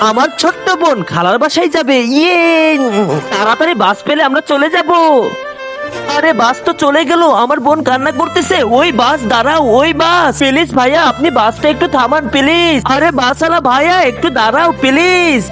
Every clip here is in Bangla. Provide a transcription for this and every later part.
আমার ছোট্ট বোন খালার বাসায় যাবে। ইয়ে তাড়াতাড়ি বাস পেলে আমরা চলে যাব। আরে, বাস তো চলে গেল। আমার বোন কান্না করতেছে। ওই বাস, দাঁড়াও, ওই বাস। প্লিজ ভাইয়া, আপনি বাসটা একটু থামান, প্লিজ। আরে, বাসওয়ালা ভাইয়া, একটু দাঁড়াও, প্লিজ।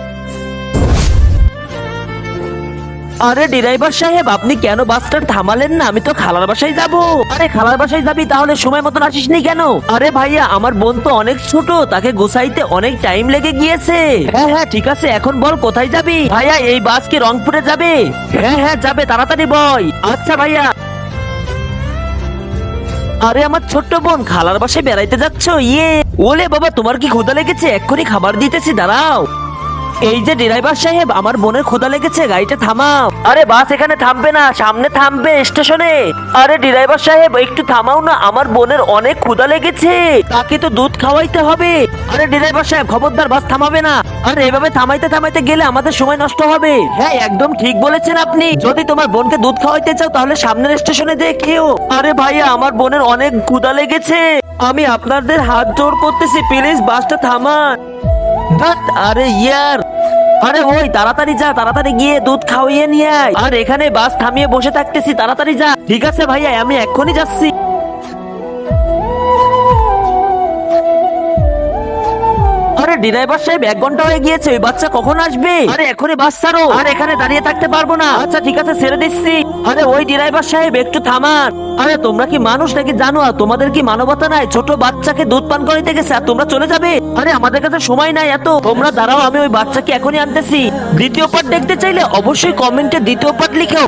আরে ড্রাইভার সাহেব, আপনি কেন বাসটা থামালেন না? আমি তো খালার বাসায় যাব। আরে খালার বাসায় যাবি তাহলে সময় মতন আসিসনি কেন? আরে ভাইয়া, আমার বোন তো অনেক ছোট, তাকে গোসাইতে অনেক টাইম লেগে গিয়েছে। হ্যাঁ হ্যাঁ ঠিক আছে, এখন বল কোথায় যাবি? ভাইয়া, এই বাস কি রংপুরে যাবে? হ্যাঁ হ্যাঁ যাবে, তাড়াতাড়ি বয় আচ্ছা ভাইয়া। আরে আমার ছোট্ট বোন, খালার বাসায় বেড়াইতে যাচ্ছ? ইয়ে। ওলে বাবা, তোমার কি ক্ষুধা লেগেছে? এক্ষুনি খাবার দিতেছি, দাঁড়াও। এই যে ড্রাইভার সাহেব আমার বোনের ক্ষুধা লেগেছে গাড়িটা থামাও। আরে বাস এখানে থামবে না সামনে থামবে স্টেশনে। আরে ড্রাইভার সাহেব একটু থামাও না আমার বোনের অনেক ক্ষুধা লেগেছে। তাকে তো দুধ খাওয়াইতে হবে। আরে ড্রাইভার সাহেব খবরদার বাস থামাবে না। আরে এভাবে থামাইতে থামাইতে গেলে আমাদের সময় নষ্ট হবে। হ্যাঁ একদম ঠিক বলেছেন আপনি। যদি তোমার বোনকে দুধ খাওয়াইতে চাও তাহলে সামনের স্টেশনে যেয়ে খেও আরে ভাইয়া আমার বোনের অনেক ক্ষুধা লেগেছে। আমি আপনাদের হাত জোর করতেছি প্লিজ বাসটা থামান। আরে ইয়ার। আরে ওই, তাড়াতাড়ি যা, তাড়াতাড়ি গিয়ে দুধ খাওয়িয়ে নিয়ে আয়। আর এখানে বাস থামিয়ে বসে থাকতেছি, তাড়াতাড়ি যা। ঠিক আছে ভাইয়া, আমি এক্ষুনি যাচ্ছি। ড্রাইভার সাহেব এক ঘণ্টা হয়ে গিয়েছে ওই বাচ্চা কখন আসবে? আরে এখনই বাস ছাড়ো। আর এখানে দাঁড়িয়ে থাকতে পারব না। আচ্ছা ঠিক আছে ছেড়ে দিচ্ছি। আরে ওই ড্রাইভার সাহেব একটু থামান। আরে তোমরা কি মানুষ নাকি জানো? আর তোমাদের কি মানবতা নাই? ছোট বাচ্চাকে দুধ পান করাইতে গেছে আর তোমরা চলে যাবে? আরে আমাদের কাছে সময় নাই এত। তোমরা দাঁড়াও আমি ওই বাচ্চাকে এখনই আনতেছি। দ্বিতীয় পার্ট দেখতে চাইলে অবশ্যই কমেন্টে দ্বিতীয় পার্ট লিখো